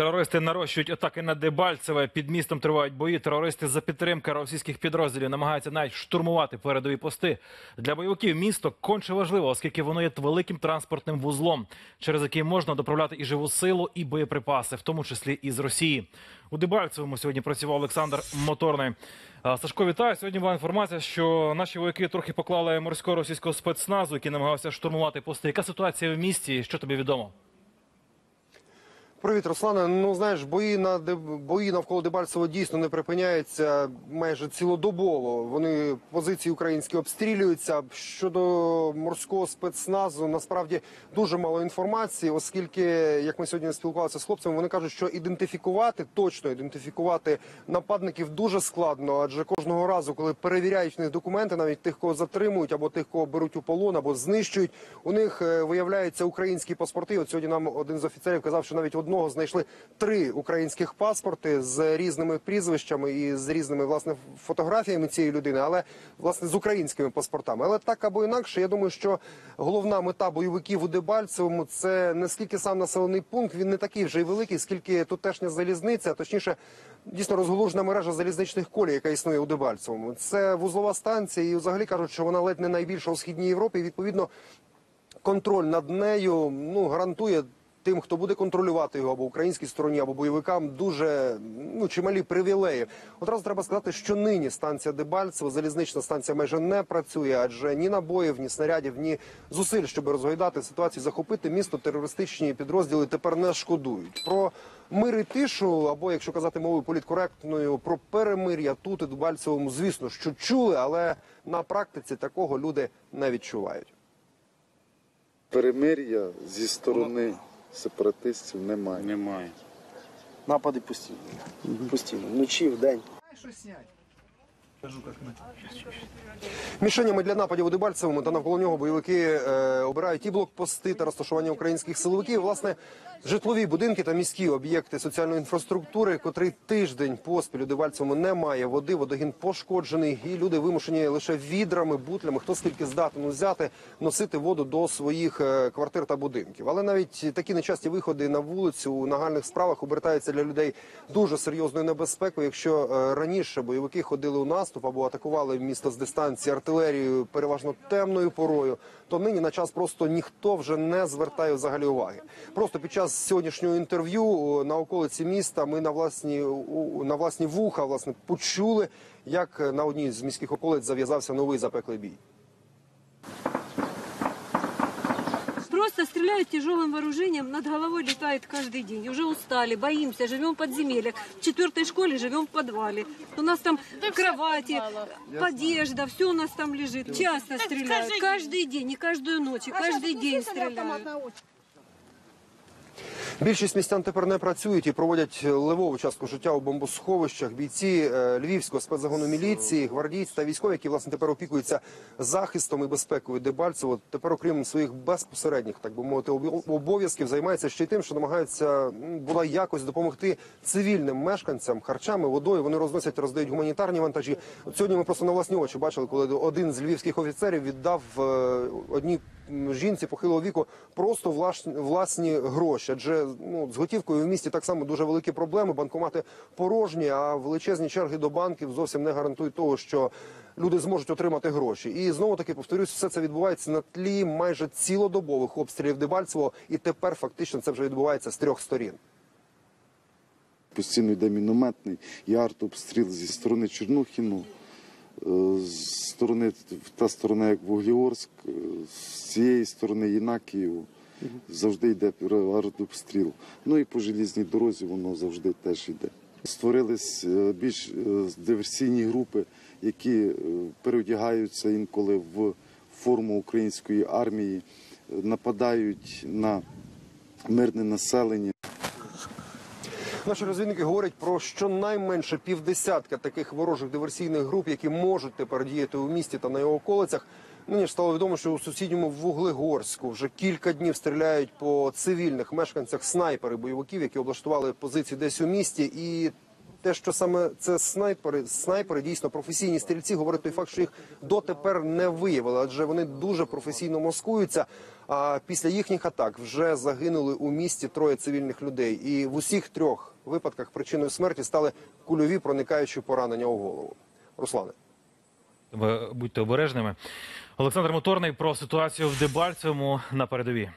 Терористи нарощують атаки на Дебальцеве. Під містом тривають бої. Терористи за підтримки російських підрозділів намагаються навіть штурмувати передові пости. Для бойовиків місто конче важливо, оскільки воно є великим транспортним вузлом, через який можна доправляти і живу силу, і боєприпаси, в тому числі і з Росії. У Дебальцевому сьогодні працював Олександр Моторний. Сашко, вітаю. Сьогодні була інформація, що наші вояки трохи поклали морського російського спецназу, який намагався штурмувати пости. Яка ситуація в місті? Що тобі відомо? Привіт, Руслане. Ну знаєш, бої на бої навколо Дебальцево дійсно не припиняються майже цілодобово. Вони позиції українські обстрілюються. Щодо морського спецназу, насправді дуже мало інформації, оскільки, як ми сьогодні спілкувалися з хлопцями, вони кажуть, що ідентифікувати точно ідентифікувати нападників дуже складно, адже кожного разу, коли перевіряють в них документи, навіть тих, кого затримують, або тих, кого беруть у полон, або знищують, у них е, виявляються українські паспорти. От сьогодні нам один з офіцерів казав, що навіть одного знайшли три українських паспорти з різними прізвищами і з різними власне фотографіями цієї людини, але власне з українськими паспортами. Але так або інакше, я думаю, що головна мета бойовиків у Дебальцевому це не скільки сам населений пункт, він не такий вже й великий, скільки тутешня залізниця, точніше, дійсно розголужена мережа залізничних колій, яка існує у Дебальцевому. Це вузлова станція, і взагалі кажуть, що вона ледь не найбільша у східній Європі. І, відповідно, контроль над нею ну гарантує тим, хто буде контролювати його або українській стороні, або бойовикам дуже ну чималі привілеї. Одразу треба сказати, що нині станція Дебальцево, залізнична станція майже не працює, адже ні набоїв, ні снарядів, ні зусиль, щоб розгойдати ситуацію, захопити місто. Терористичні підрозділи тепер не шкодують. Про мир і тишу, або якщо казати мовою політкоректною, про перемир'я тут і Дебальцевому, звісно, що чули, але на практиці такого люди не відчувають. Перемир'я зі сторони сепаратистів немає. Немає. Напади постійно. Постійно. Вночі, вдень. Мішенями для нападів у Дебальцевому та навколо нього бойовики е, обирають і блокпости та розташування українських силовиків. Власне, житлові будинки та міські об'єкти соціальної інфраструктури, котрий тиждень поспіль у Дебальцевому немає води, водогін пошкоджений, і люди вимушені лише відрами, бутлями, хто скільки здатен взяти, носити воду до своїх е, квартир та будинків. Але навіть такі нечасті виходи на вулицю у нагальних справах обертаються для людей дуже серйозною небезпекою. Якщо е, раніше бойовики ходили у наступ або атакували місто з дистанції артилерією переважно темною порою, то нині на час просто ніхто вже не звертає взагалі уваги. Просто під час сьогоднішнього інтерв'ю на околиці міста ми на власні на власні вуха власне почули, як е, на одній з міських околиць зав'язався новий запеклий бій. Просто стреляют тяжелым вооружением, над головой летает каждый день. Уже устали, боимся, живем в подземельях. В четвертой школе живем в подвале. У нас там кровати, одежда, все у нас там лежит. Часто стреляют, каждый день, и каждую ночь, и каждый день стреляют. Більшість містян тепер не працюють і проводять левову частку життя у бомбосховищах. Бійці е, львівського спецзагону міліції, гвардійці та військові, які власне тепер опікуються захистом і безпекою Дебальцево. Тепер, окрім своїх безпосередніх, так би мовити, обов'язків, займаються ще й тим, що намагаються була якось допомогти цивільним мешканцям харчами, водою. Вони розносять, роздають гуманітарні вантажі. От сьогодні ми просто на власні очі бачили, коли один з львівських офіцерів віддав е, одній жінці похилого віку просто власні, гроші. Адже ну з готівкою в місті так само дуже великі проблеми. Банкомати порожні, а величезні черги до банків зовсім не гарантують того, що люди зможуть отримати гроші. І знову таки повторюсь, все це відбувається на тлі майже цілодобових обстрілів Дебальцево, і тепер фактично це вже відбувається з трьох сторін. Постійно йде мінометний і артобстріл зі сторони Чорнухіну, з сторони та сторона, як Вугліорськ, е, з цієї сторони Єнакіїв. Завжди йде артобстріл. Ну і по желізній дорозі воно завжди теж йде. Створились е, більш е, диверсійні групи, які переодягаються інколи в форму української армії, нападають на мирне населення. Наші розвідники говорять про щонайменше півдесятка таких ворожих диверсійних груп, які можуть тепер діяти у місті та на його околицях. Нині ж стало відомо, що у сусідньому Вуглегорську вже кілька днів стріляють по цивільних мешканцях снайпери бойовиків, які облаштували позиції десь у місті. І те, що саме це снайпери, снайпери дійсно професійні стрільці, говорить той факт, що їх дотепер не виявили, адже вони дуже професійно маскуються. А після їхніх атак вже загинули у місті троє цивільних людей. І в усіх трьох випадках причиною смерті стали кульові проникаючі поранення у голову. Руслане. Будьте обережними. Олександр Моторний про ситуацію в Дебальцевому на передовій.